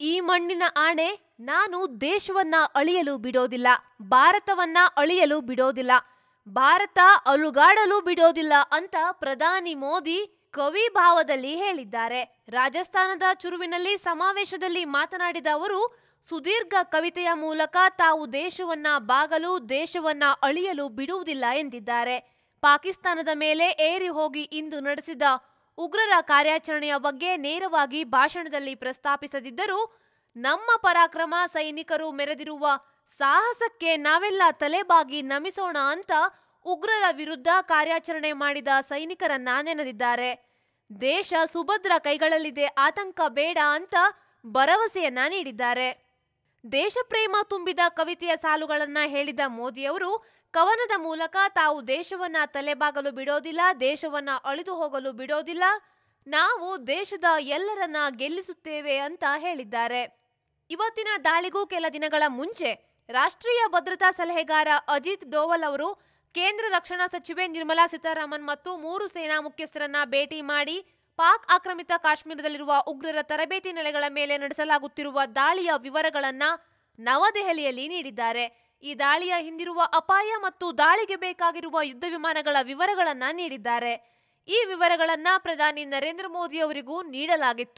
ಈ ಮಣ್ಣಿನ ಆಣೆ ನಾನು ದೇಶವನ್ನ ಅಳಿಯಲು ಬಿಡೋದಿಲ್ಲ, ಭಾರತವನ್ನ ಅಳಿಯಲು ಬಿಡೋದಿಲ್ಲ, ಭಾರತ ಅಲುಗಾಡಲು ಬಿಡೋದಿಲ್ಲ ಅಂತ ಪ್ರಧಾನಿ ಮೋದಿ ಕವಿ ಭಾವದಲ್ಲಿ ಹೇಳಿದ್ದಾರೆ. ರಾಜಸ್ಥಾನದ ಚುರುವಿನಲ್ಲಿ ಸಮಾವೇಶದಲ್ಲಿ ಮಾತನಾಡಿದ ಅವರು, ಸುದೀರ್ಘ ಕವಿತೆಯ ಮೂಲಕ ತಾವು ದೇಶವನ್ನ ಬಾಗಲು, ದೇಶವನ್ನ ಅಳಿಯಲು ಬಿಡುವುದಿಲ್ಲ ಎಂದಿದ್ದಾರೆ. ಪಾಕಿಸ್ತಾನದ ಮೇಲೆ ಏರಿ ಹೋಗಿ ಇಂದು ನಡೆಸಿದ ಉಗ್ರರ ಕಾರ್ಯಾಚರಣೆಯ ಬಗ್ಗೆ ನೇರವಾಗಿ ಭಾಷಣದಲ್ಲಿ ಪ್ರಸ್ತಾಪಿಸದಿದ್ದರೂ ನಮ್ಮ ಪರಾಕ್ರಮ ಸೈನಿಕರು ಮೆರೆದಿರುವ ಸಾಹಸಕ್ಕೆ ನಾವೆಲ್ಲ ತಲೆಬಾಗಿ ನಮಿಸೋಣ ಅಂತ ಉಗ್ರರ ವಿರುದ್ಧ ಕಾರ್ಯಾಚರಣೆ ಮಾಡಿದ ಸೈನಿಕರನ್ನ ನೆನೆದಿದ್ದಾರೆ. ದೇಶ ಸುಭದ್ರ ಕೈಗಳಲ್ಲಿದೆ, ಆತಂಕ ಬೇಡ ಅಂತ ಭರವಸೆಯನ್ನ ನೀಡಿದ್ದಾರೆ. ದೇಶಪ್ರೇಮ ತುಂಬಿದ ಕವಿತೆಯ ಸಾಲುಗಳನ್ನ ಹೇಳಿದ ಮೋದಿಯವರು, ಕವನದ ಮೂಲಕ ತಾವು ದೇಶವನ್ನ ತಲೆಬಾಗಲು ಬಿಡೋದಿಲ್ಲ, ದೇಶವನ್ನ ಅಳಿದು ಹೋಗಲು ಬಿಡೋದಿಲ್ಲ, ನಾವು ದೇಶದ ಎಲ್ಲರನ್ನ ಗೆಲ್ಲಿಸುತ್ತೇವೆ ಅಂತ ಹೇಳಿದ್ದಾರೆ. ಇವತ್ತಿನ ದಾಳಿಗೂ ಕೆಲ ದಿನಗಳ ಮುಂಚೆ ರಾಷ್ಟ್ರೀಯ ಭದ್ರತಾ ಸಲಹೆಗಾರ ಅಜಿತ್ ಡೋವಲ್ ಅವರು ಕೇಂದ್ರ ರಕ್ಷಣಾ ಸಚಿವೆ ನಿರ್ಮಲಾ ಸೀತಾರಾಮನ್ ಮತ್ತು ಮೂರು ಸೇನಾ ಮುಖ್ಯಸ್ಥರನ್ನ ಭೇಟಿ ಮಾಡಿ ಪಾಕ್ ಆಕ್ರಮಿತ ಕಾಶ್ಮೀರದಲ್ಲಿರುವ ಉಗ್ರರ ತರಬೇತಿ ನೆಲೆಗಳ ಮೇಲೆ ನಡೆಸಲಾಗುತ್ತಿರುವ ದಾಳಿಯ ವಿವರಗಳನ್ನು ನವದೆಹಲಿಯಲ್ಲಿ ನೀಡಿದ್ದಾರೆ. ಈ ದಾಳಿಯ ಹಿಂದಿರುವ ಅಪಾಯ ಮತ್ತು ದಾಳಿಗೆ ಬೇಕಾಗಿರುವ ಯುದ್ಧ ವಿಮಾನಗಳ ವಿವರಗಳನ್ನು ನೀಡಿದ್ದಾರೆ. ಈ ವಿವರಗಳನ್ನು ಪ್ರಧಾನಿ ನರೇಂದ್ರ ಮೋದಿ ಅವರಿಗೂ ನೀಡಲಾಗಿತ್ತು.